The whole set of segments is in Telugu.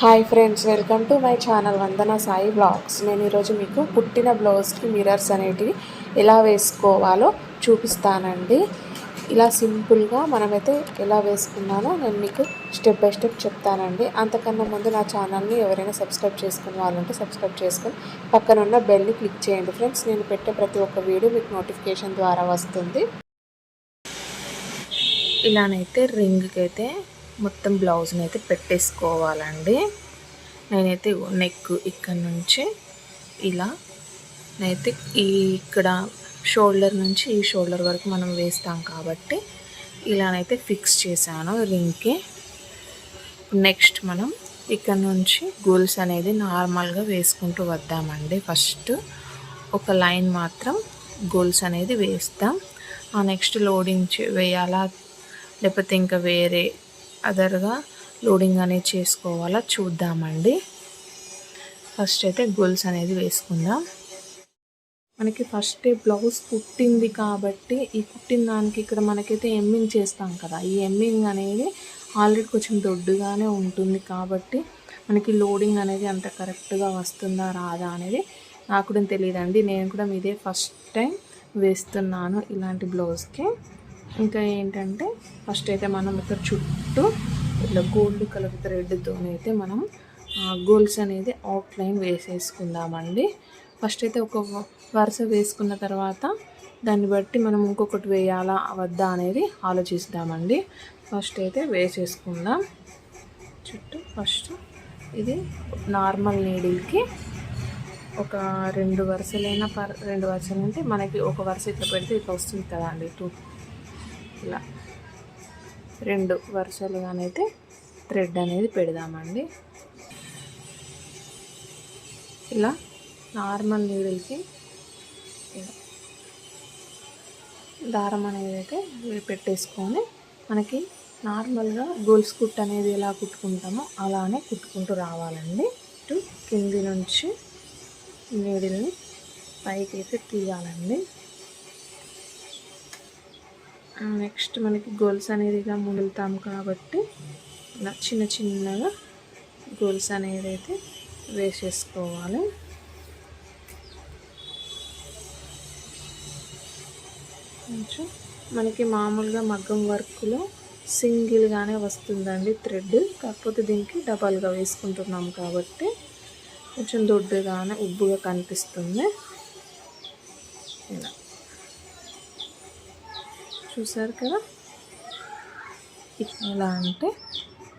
Hi friends welcome to my channel Vandana Sai blogs నేను ఈరోజు మీకు పుట్టిన బ్లౌజ్కి మిరర్స్ అనేటివి ఎలా వేసుకోవాలో చూపిస్తానండి. ఇలా సింపుల్గా మనమైతే ఎలా వేసుకున్నానో నేను మీకు స్టెప్ బై స్టెప్ చెప్తానండి. అంతకన్నా ముందు నా ఛానల్ని ఎవరైనా సబ్స్క్రైబ్ చేసుకుని వాళ్ళంటే సబ్స్క్రైబ్ చేసుకొని పక్కన ఉన్న బెల్ని క్లిక్ చేయండి ఫ్రెండ్స్ నేను పెట్టే ప్రతి ఒక్క వీడియో మీకు నోటిఫికేషన్ ద్వారా వస్తుంది. ఇలానైతే రింగ్కి అయితే మొత్తం బ్లౌజ్ని అయితే పెట్టేసుకోవాలండి. నేనైతే నెక్ ఇక్కడ నుంచి ఇలా నేనైతే ఈ ఇక్కడ షోల్డర్ నుంచి ఈ షోల్డర్ వరకు మనం వేస్తాం కాబట్టి ఇలానైతే ఫిక్స్ చేశాను రింగ్కి. నెక్స్ట్ మనం ఇక్కడ నుంచి గోల్స్ అనేది నార్మల్గా వేసుకుంటూ వద్దామండి. ఫస్ట్ ఒక లైన్ మాత్రం గోల్స్ అనేది వేస్తాం. ఆ నెక్స్ట్ లోడింగ్ వేయాలా? లేకపోతే ఇంకా వేరే అదర్గా లోడింగ్ అనేది చేసుకోవాలా చూద్దామండి. ఫస్ట్ అయితే గోల్స్ అనేది వేసుకుందాం. మనకి ఫస్ట్ బ్లౌజ్ కుట్టింది కాబట్టి ఈ కుట్టిన దానికి ఇక్కడ మనకైతే ఎమ్మింగ్ చేస్తాం కదా. ఈ ఎమ్మింగ్ అనేది ఆల్రెడీ కొంచెం దొడ్డుగానే ఉంటుంది కాబట్టి మనకి లోడింగ్ అనేది అంత కరెక్ట్గా వస్తుందా రాదా అనేది నాకు కూడా తెలియదండి. నేను కూడా ఇదే ఫస్ట్ టైం వేస్తున్నాను ఇలాంటి బ్లౌజ్కి. ఇంకా ఏంటంటే ఫస్ట్ అయితే మనం ఇక్కడ చుట్టూ ఇట్లా గోల్డ్ కలర్ థ్రెడ్తో అయితే మనం గోల్స్ అనేది అవుట్లైన్ వేసేసుకుందామండి. ఫస్ట్ అయితే ఒక వరుస వేసుకున్న తర్వాత దాన్ని బట్టి మనం ఇంకొకటి వేయాలా వద్దా అనేది ఆలోచిస్తామండి. ఫస్ట్ అయితే వేసేసుకుందాం. చుట్టూ ఫస్ట్ ఇది నార్మల్ నీడిల్కి ఒక రెండు వరుసలైన పర్ రెండు వరుసలు అంటే మనకి ఒక వరుస ఇట్లా పెడితే ఇట్లా వస్తుంది కదా అండి టూ ఇలా రెండు వరుసలుగానైతే థ్రెడ్ అనేది పెడదామండి. ఇలా నార్మల్ నీడిల్కి ఇలా దారం అనేది అయితే పెట్టేసుకొని మనకి నార్మల్గా గోల్స్ కుట్ అనేది ఎలా కుట్టుకుంటామో అలానే కుట్టుకుంటూ రావాలండి. ఇటు కింది నుంచి నీడిల్ని పైకి అయితే తీయాలండి. నెక్స్ట్ మనకి గోల్స్ అనేది ఇలా ముడులుతాం కాబట్టి ఇలా చిన్న చిన్నగా గోల్స్ అనేది అయితే వేసేసుకోవాలి. కొంచెం మనకి మామూలుగా మగ్గం వర్క్లో సింగిల్గానే వస్తుందండి థ్రెడ్. కాకపోతే దీనికి డబల్గా వేసుకుంటున్నాం కాబట్టి కొంచెం దొడ్డుగానే ఉబ్బుగా కనిపిస్తుంది. ఇలా. చూసారు కదా? ఎలా అంటే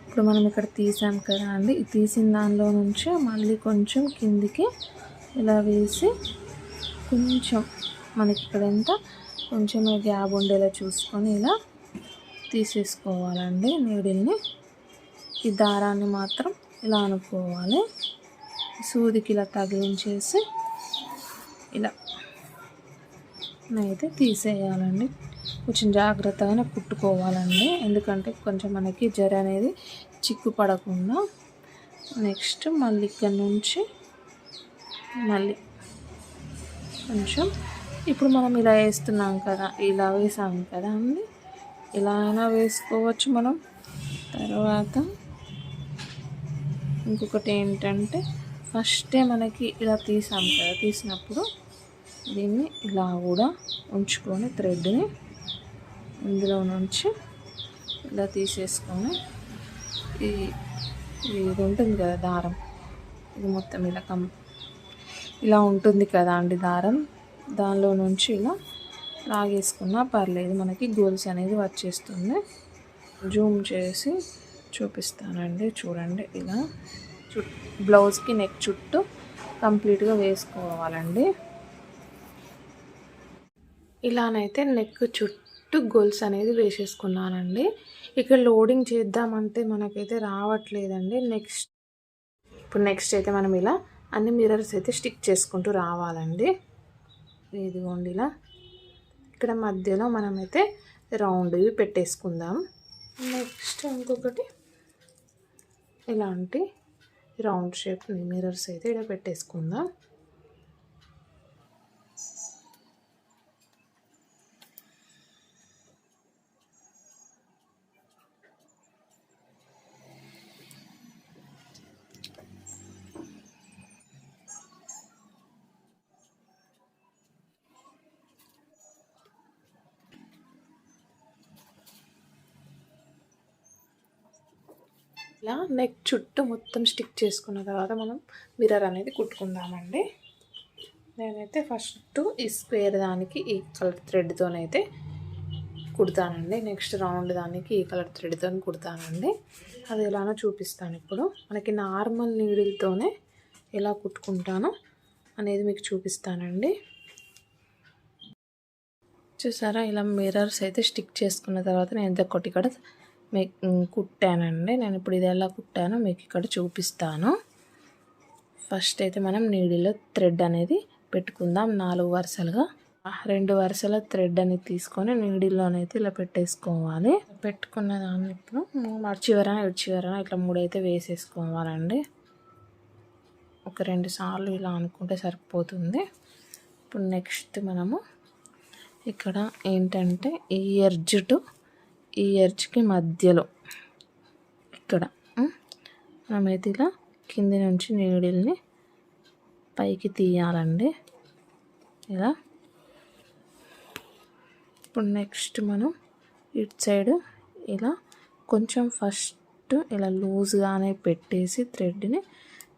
ఇప్పుడు మనం ఇక్కడ తీసాం కదా అండి. తీసిన దానిలో నుంచి మళ్ళీ కొంచెం కిందికి ఇలా వేసి కొంచెం మనకి ఇక్కడ ఎంత? కొంచెం గ్యాప్ ఉండేలా చూసుకొని ఇలా తీసేసుకోవాలండి నీడిల్ని. ఈ దారాన్ని మాత్రం ఇలా అనుకోవాలి. సూదికి ఇలా తగిలించేసి ఇలా అయితే తీసేయాలండి. కొంచెం జాగ్రత్తగానే కుట్టుకోవాలండి. ఎందుకంటే కొంచెం మనకి జర అనేది చిక్కు పడకుండా నెక్స్ట్ మళ్ళీ ఇక్కడ నుంచి మళ్ళీ కొంచెం ఇప్పుడు మనం ఇలా వేస్తున్నాం కదా ఇలా వేసాం కదా అండి. ఇలా అయినా వేసుకోవచ్చు మనం. తర్వాత ఇంకొకటి ఏంటంటే ఫస్టే మనకి ఇలా తీసాం కదా తీసినప్పుడు దీన్ని ఇలా కూడా ఉంచుకొని థ్రెడ్ని ఇందులో నుంచి ఇలా తీసేసుకొని ఈ ఇది ఉంటుంది కదా దారం. ఇది మొత్తం ఇలా కం ఇలా ఉంటుంది కదా అండి దారం. దానిలో నుంచి ఇలా లాగేసుకున్నా పర్లేదు మనకి గోల్స్ అనేది వచ్చేస్తుంది. జూమ్ చేసి చూపిస్తానండి చూడండి ఇలా. చు బ్లౌజ్కి నెక్ చుట్టూ కంప్లీట్గా వేసుకోవాలండి. ఇలానైతే నెక్ చుట్టూ గోల్స్ అనేది వేసేసుకున్నానండి. ఇక్కడ లోడింగ్ చేద్దామంటే మనకైతే రావట్లేదండి. నెక్స్ట్ ఇప్పుడు నెక్స్ట్ అయితే మనం ఇలా అన్ని మిర్రర్స్ అయితే స్టిక్ చేసుకుంటూ రావాలండి. ఇదిగోండి ఇలా. ఇక్కడ మధ్యలో మనమైతే రౌండ్వి పెట్టేసుకుందాం. నెక్స్ట్ ఇంకొకటి ఇలాంటి రౌండ్ షేప్ మిర్రర్స్ అయితే ఇక్కడ పెట్టేసుకుందాం ఇలా నెక్ చుట్టూ మొత్తం స్టిక్ చేసుకున్న తర్వాత మనం మిర్రర్ అనేది కుట్టుకుందామండి. నేనైతే ఫస్ట్ ఈ స్క్వేర్ దానికి ఈ కలర్ థ్రెడ్తోనైతే కుడతానండి. నెక్స్ట్ రౌండ్ దానికి ఈ కలర్ థ్రెడ్తో కుడతానండి. అది ఎలానో చూపిస్తాను ఇప్పుడు. మనకి నార్మల్ నీడిల్తోనే ఎలా కుట్టుకుంటానో అనేది మీకు చూపిస్తానండి. చూసారా? ఇలా మిర్రర్స్ అయితే స్టిక్ చేసుకున్న తర్వాత నేను ఎంత కొట్టి ఇక్కడ మీకు కుట్టానండి. నేను ఇప్పుడు ఇది ఎలా కుట్టానో మీకు ఇక్కడ చూపిస్తాను. ఫస్ట్ అయితే మనం నీడిలో థ్రెడ్ అనేది పెట్టుకుందాం నాలుగు వరుసలుగా. రెండు వరుసల థ్రెడ్ అనేది తీసుకొని నీడిల్లోనైతే ఇలా పెట్టేసుకోవాలి. పెట్టుకున్న దాన్ని ఇప్పుడు చివరన ఇడ్చివరన ఇట్లా మూడైతే వేసేసుకోవాలండి. ఒక రెండు సార్లు ఇలా అనుకుంటే సరిపోతుంది. ఇప్పుడు నెక్స్ట్ మనము ఇక్కడ ఏంటంటే ఈ ఎర్జ్ టు ఈ ఎర్జ్కి మధ్యలో ఇక్కడ మనమైతే ఇలా కింది నుంచి నీడిల్ని పైకి తీయాలండి. ఇలా. ఇప్పుడు నెక్స్ట్ మనం ఇటు సైడ్ ఇలా కొంచెం ఫస్ట్ ఇలా లూజ్గానే పెట్టేసి థ్రెడ్ని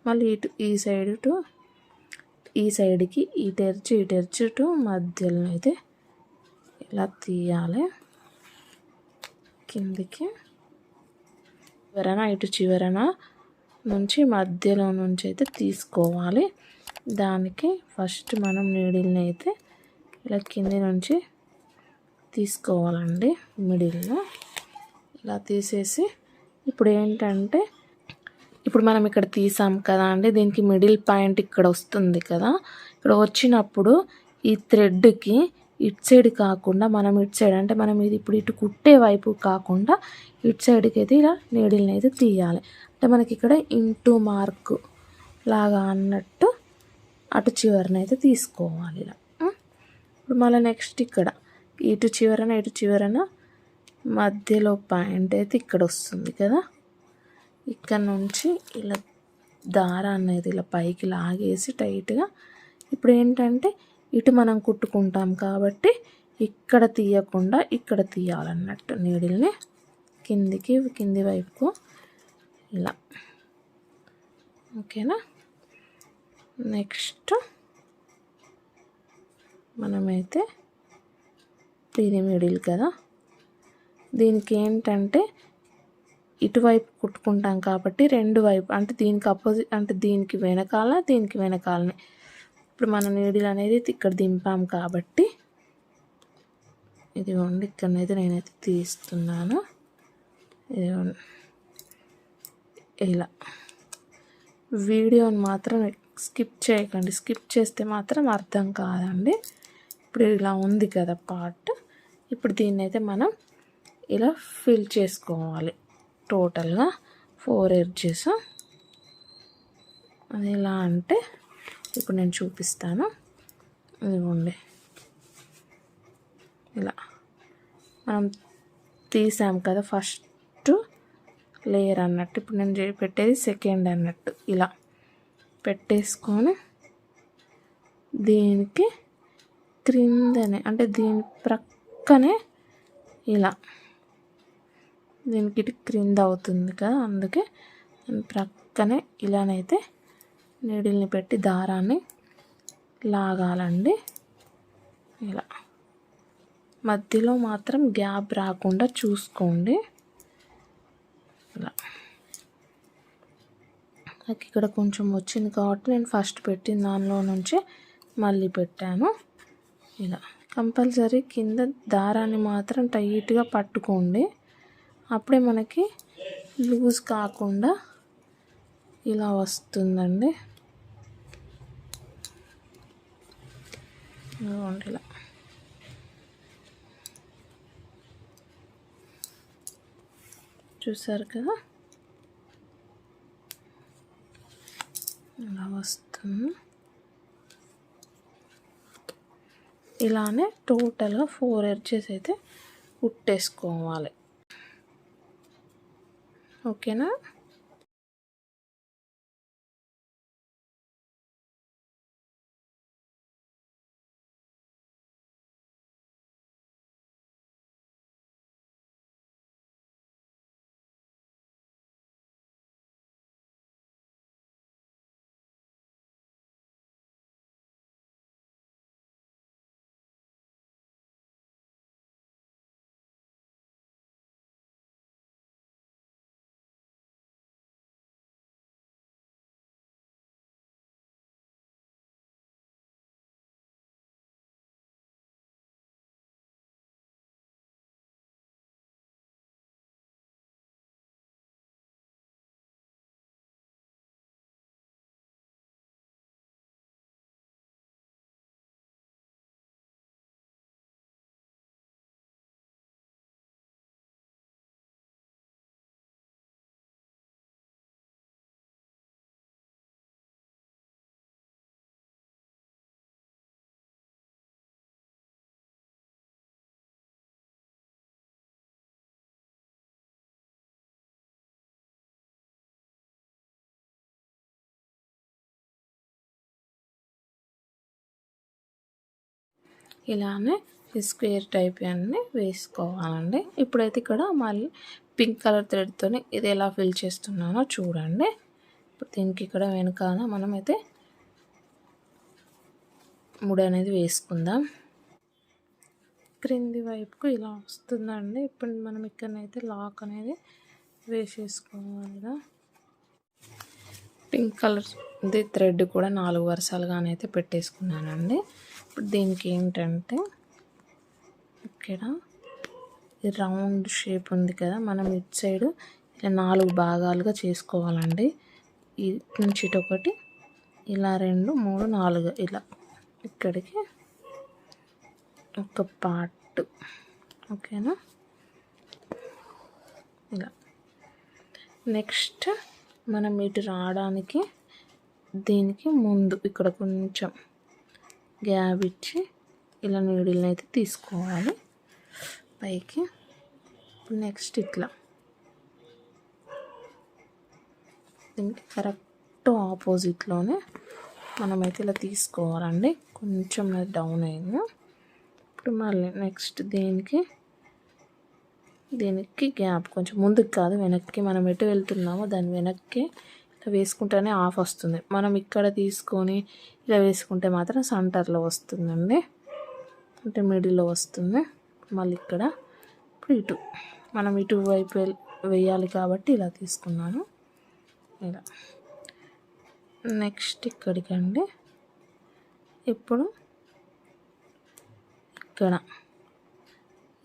మళ్ళీ ఇటు ఈ సైడ్ టు ఈ సైడ్కి ఇటెర్చి ఇటెర్చి టు మధ్యలో అయితే ఇలా తీయాలి. కిందికి. చివరన ఇటు చివరన నుంచి మధ్యలో నుంచి అయితే తీసుకోవాలి. దానికి ఫస్ట్ మనం నీడిల్ని అయితే ఇలా కింది నుంచి తీసుకోవాలండి మిడిల్లో ఇలా తీసేసి ఇప్పుడు ఏంటంటే ఇప్పుడు మనం ఇక్కడ తీసాం కదా అండి దీనికి మిడిల్ పాయింట్ ఇక్కడ వస్తుంది కదా. ఇక్కడ వచ్చినప్పుడు ఈ థ్రెడ్కి ఇటు సైడ్ కాకుండా మనం ఇటు సైడ్ అంటే మనం ఇది ఇప్పుడు ఇటు కుట్టే వైపు కాకుండా ఇటు సైడ్కి అయితే ఇలా నీడిల్ని అయితే తీయాలి. అంటే మనకి ఇక్కడ ఇంటూ మార్క్ లాగా అన్నట్టు అటు చివరినైతే తీసుకోవాలి ఇలా. ఇప్పుడు మళ్ళీ నెక్స్ట్ ఇక్కడ ఇటు చివరన ఇటు చివరన మధ్యలో పాయింట్ అయితే ఇక్కడ వస్తుంది కదా. ఇక్కడ నుంచి ఇలా దారాన్ని అనేది ఇలా పైకి లాగేసి టైట్గా ఇప్పుడు ఏంటంటే ఇటు మనం కుట్టుకుంటాం కాబట్టి ఇక్కడ తీయకుండా ఇక్కడ తీయాలన్నట్టు నీడిల్ని కిందికి కింది వైపుకు ఇలా. ఓకేనా? నెక్స్ట్ మనమైతే దీని మిడిల్ కదా. దీనికి ఏంటంటే ఇటువైపు కుట్టుకుంటాం కాబట్టి రెండు వైపు అంటే దీనికి అపోజిట్ అంటే దీనికి వెనకాల దీనికి వెనకాలని ఇప్పుడు మన నీడిల్ అనేది ఇక్కడ దింపాం కాబట్టి ఇదిగోండి ఇక్కడనైతే నేనైతే తీస్తున్నాను. ఇదిగోండి. ఇలా. వీడియోని మాత్రం స్కిప్ చేయకండి. స్కిప్ చేస్తే మాత్రం అర్థం కాదండి. ఇప్పుడు ఇలా ఉంది కదా పార్ట్. ఇప్పుడు దీన్ని అయితే మనం ఇలా ఫిల్ చేసుకోవాలి. టోటల్గా ఫోర్ ఎడ్జెస్. అది ఎలా అంటే ఇప్పుడు నేను చూపిస్తాను. ఇదిగోండి. ఇలా. మనం తీసాం కదా ఫస్ట్ లేయర్ అన్నట్టు. ఇప్పుడు నేను పెట్టేది సెకండ్ అన్నట్టు. ఇలా. పెట్టేసుకొని దీనికి క్రిందనే అంటే దీని ప్రక్కనే ఇలా. దీనికి క్రింద అవుతుంది కదా అందుకే ప్రక్కనే ఇలానైతే నీడిల్ని పెట్టి దారాన్ని లాగాలండి. ఇలా. మధ్యలో మాత్రం గ్యాప్ రాకుండా చూసుకోండి. ఇలా. నాకు ఇక్కడ కొంచెం వచ్చింది కాబట్టి నేను ఫస్ట్ పెట్టిన దానిలో నుంచి మళ్ళీ పెట్టాను. ఇలా. కంపల్సరీ కింద దారాన్ని మాత్రం టైట్గా పట్టుకోండి. అప్పుడే మనకి లూజ్ కాకుండా ఇలా వస్తుందండి. ఇలా చూసారు కదా? ఇలా వస్తుంది. ఇలానే టోటల్గా ఫోర్ ఎడ్జెస్ అయితే కుట్టేసుకోవాలి ఓకేనా? ఇలానే స్క్వేర్ టైప్ అన్నీ వేసుకోవాలండి. ఇప్పుడైతే ఇక్కడ మళ్ళీ పింక్ కలర్ థ్రెడ్తో ఇది ఎలా ఫిల్ చేస్తున్నానో చూడండి. ఇప్పుడు దీనికి ఇక్కడ వెనకాల మనమైతే ముడి అనేది వేసుకుందాం. క్రింది వైపుకు ఇలా వస్తుందండి. ఇప్పుడు మనం ఇక్కడనైతే లాక్ అనేది వేసేసుకోవాలి పింక్ కలర్ థ్రెడ్ కూడా నాలుగు వరుసలుగానైతే పెట్టేసుకున్నానండి. ఇప్పుడు దీనికి ఏంటంటే ఇక్కడ రౌండ్ షేప్ ఉంది కదా మనం ఇటు సైడ్ ఇలా నాలుగు భాగాలుగా చేసుకోవాలండి. ఇటు నుంచి ఇటు ఒకటి ఇలా రెండు మూడు నాలుగు ఇలా ఇక్కడికి ఒక పార్ట్. ఓకేనా? ఇలా. నెక్స్ట్ మనం ఇటు రావడానికి దీనికి ముందు ఇక్కడ కొంచెం గ్యాప్ ఇచ్చి ఇలా నీడిల్ని అయితే తీసుకోవాలి. పైకి నెక్స్ట్ ఇట్లా. దీనికి కరెక్ట్ ఆపోజిట్లోనే మనమైతే ఇలా తీసుకోవాలండి. కొంచెం డౌన్ అయింది. ఇప్పుడు మళ్ళీ నెక్స్ట్ దీనికి దీనికి గ్యాప్ కొంచెం ముందుకు కాదు వెనక్కి మనం ఎటు వెళ్తున్నామో దాని వెనక్కి ఇట్లా వేసుకుంటేనే ఆఫ్ వస్తుంది. మనం ఇక్కడ తీసుకొని ఇలా వేసుకుంటే మాత్రం సెంటర్లో వస్తుందండి. అంటే మిడిల్లో వస్తుంది. మళ్ళీ ఇక్కడ ఇప్పుడు ఇటు. మనం ఇటు వైపు వేయాలి కాబట్టి ఇలా తీసుకున్నాను. ఇలా. నెక్స్ట్ ఇక్కడికండి. ఇప్పుడు ఇక్కడ.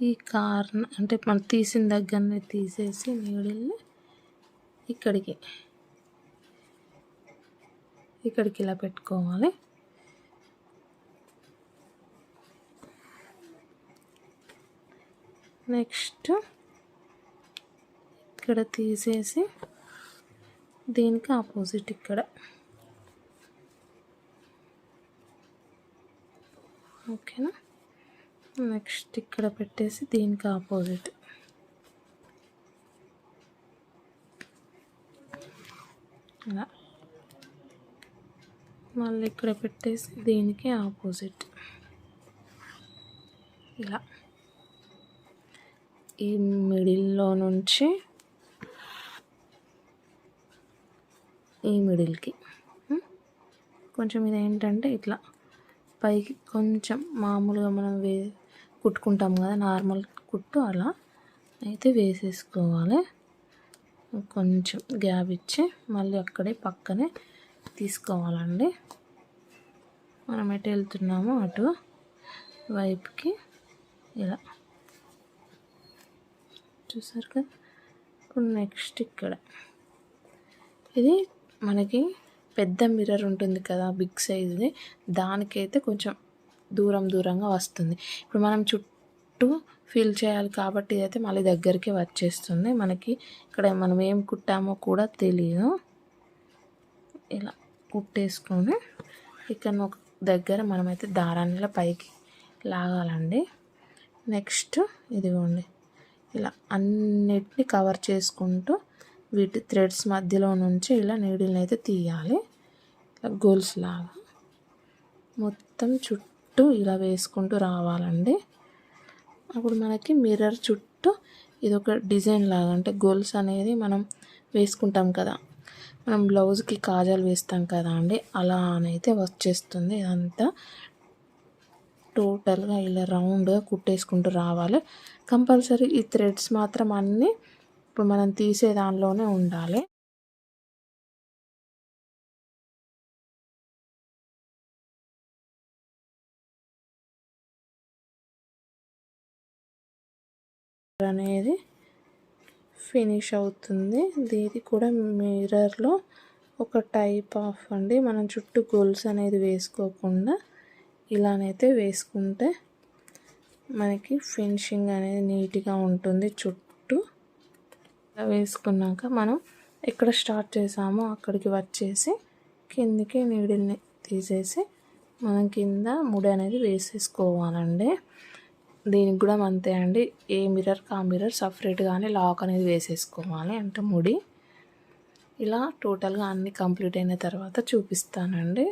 ఈ కార్న్ అంటే మనం తీసిన దగ్గరనే తీసేసి నీడిల్ని ఇక్కడికి ఇక్కడికి ఇలా పెట్టుకోవాలి. నెక్స్ట్ ఇక్కడ తీసేసి దీనికి ఆపోజిట్ ఇక్కడ. ఓకేనా? నెక్స్ట్ ఇక్కడ పెట్టేసి దీనికి ఆపోజిట్. ఇలా. మళ్ళీ ఇక్కడ పెట్టేసి దీనికి ఆపోజిట్. ఇలా. ఈ మిడిల్లో నుంచి ఈ మిడిల్కి. కొంచెం ఇది ఏంటంటే ఇట్లా పైకి కొంచెం మామూలుగా మనం వే కుట్టుకుంటాం కదా నార్మల్ కుట్టు అలా. అయితే వేసేసుకోవాలి. కొంచెం గ్యాప్ ఇచ్చి మళ్ళీ అక్కడే పక్కనే తీసుకోవాలండి. మనం ఎటు వెళ్తున్నామో అటు వైపుకి ఇలా. చూసారు కదా? ఇప్పుడు నెక్స్ట్ ఇక్కడ. ఇది మనకి పెద్ద మిర్రర్ ఉంటుంది కదా బిగ్ సైజ్ది. దానికైతే కొంచెం దూరం దూరంగా వస్తుంది. ఇప్పుడు మనం చుట్టూ ఫిల్ చేయాలి కాబట్టి ఇదైతే మళ్ళీ దగ్గరికి వచ్చేస్తుంది. మనకి ఇక్కడ మనం ఏం కుట్టామో కూడా తెలియదు ఇలా. కుట్టేసుకొని ఇక్కడ ఒక దగ్గర మనమైతే దారాన్ని పైకి లాగాలండి. నెక్స్ట్ ఇదిగోండి. ఇలా అన్నిటిని కవర్ చేసుకుంటూ వీటి థ్రెడ్స్ మధ్యలో నుంచి ఇలా నీడిల్ని అయితే తీయాలి. ఇలా గోల్స్ లాగా మొత్తం చుట్టూ ఇలా వేసుకుంటూ రావాలండి. అప్పుడు మనకి మిర్రర్ చుట్టూ ఇది ఒక డిజైన్ లాగా అంటే గోల్స్ అనేది మనం వేసుకుంటాం కదా. మనం బ్లౌజ్కి కాజాలు వేస్తాం కదా అండి అలా అనైతే వచ్చేస్తుంది ఇదంతా టోటల్గా ఇలా రౌండ్గా కుట్టేసుకుంటూ రావాలి. కంపల్సరీ ఈ థ్రెడ్స్ మాత్రం అన్నీ ఇప్పుడు మనం తీసే దానిలోనే ఉండాలి. అనేది ఫినిష్ అవుతుంది. ఇది కూడా మిర్రర్లో ఒక టైప్ ఆఫ్ అండి. మనం చుట్టూ గోల్స్ అనేది వేసుకోకుండా ఇలానైతే వేసుకుంటే మనకి ఫినిషింగ్ అనేది నీట్గా ఉంటుంది చుట్టూ. ఇలా వేసుకున్నాక మనం ఎక్కడ స్టార్ట్ చేసామో అక్కడికి వచ్చేసి కిందికి నీడిల్ని తీసేసి మనం కింద ముడి అనేది వేసేసుకోవాలండి. దీనికి కూడా అంతే అండి. ఏ మిర్రర్ ఆ మిర్రర్ సపరేట్గానే లాక్ అనేది వేసేసుకోవాలి. అంటే ముడి. ఇలా టోటల్గా అన్నీ కంప్లీట్ అయిన తర్వాత చూపిస్తానండి.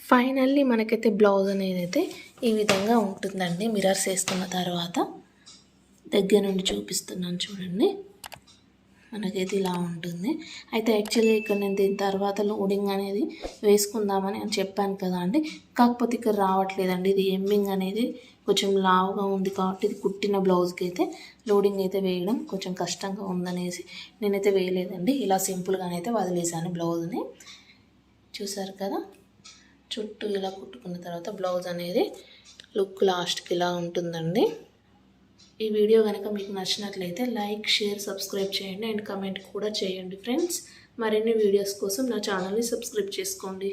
ఫైనల్లీ మనకైతే బ్లౌజ్ అనేది అయితే ఈ విధంగా ఉంటుందండి. మిరర్స్ వేసుకున్న తర్వాత దగ్గర నుండి చూపిస్తున్నాను చూడండి. మనకైతే ఇలా ఉంటుంది. అయితే యాక్చువల్గా ఇక్కడ నేను దీని తర్వాత లోడింగ్ అనేది వేసుకుందామని అని చెప్పాను కదా అండి. కాకపోతే ఇక్కడ రావట్లేదండి. ఇది ఎమ్మింగ్ అనేది కొంచెం లావుగా ఉంది కాబట్టి ఇది కుట్టిన బ్లౌజ్కి అయితే లోడింగ్ అయితే వేయడం కొంచెం కష్టంగా ఉందనేసి నేనైతే వేయలేదండి. ఇలా సింపుల్గానైతే వదిలేసాను బ్లౌజ్ని చూసారు కదా? చుట్టూ ఇలా కుట్టుకున్న తర్వాత బ్లౌజ్ అనేది లుక్ లాస్ట్కి ఇలా ఉంటుందండి. ఈ వీడియో కనుక మీకు నచ్చినట్లయితే లైక్ షేర్ సబ్స్క్రైబ్ చేయండి అండ్ కమెంట్ కూడా చేయండి ఫ్రెండ్స్. మరిన్ని వీడియోస్ కోసం నా ఛానల్ని సబ్స్క్రైబ్ చేసుకోండి.